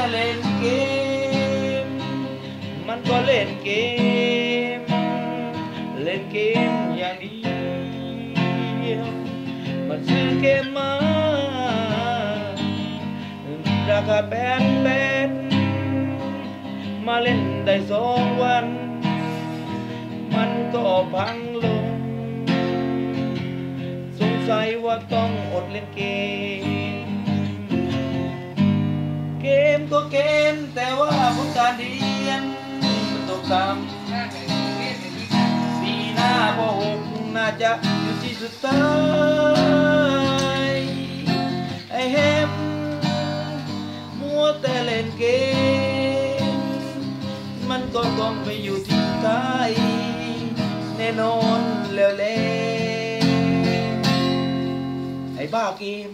แต่เล่นเกม มันก็เล่นเกม เล่นเกมอย่างเดียวมันซื้อเกมมาราคาแปดแปดมาเล่นได้สองวัน มันก็พังลง สงสัยว่าต้องอดเล่นเกม เกมก็เกมแต่ว่าผลการเรียนมันตกต่ำปีหน้าพอกน่าจะอยู่ที่สุดท้ายไอ้แฮมมัวแต่เล่นเกม มันก็ต้องไปอยู่ที่สุดท้ายแน่นอนแล้วแหละไอ้บ้าเกม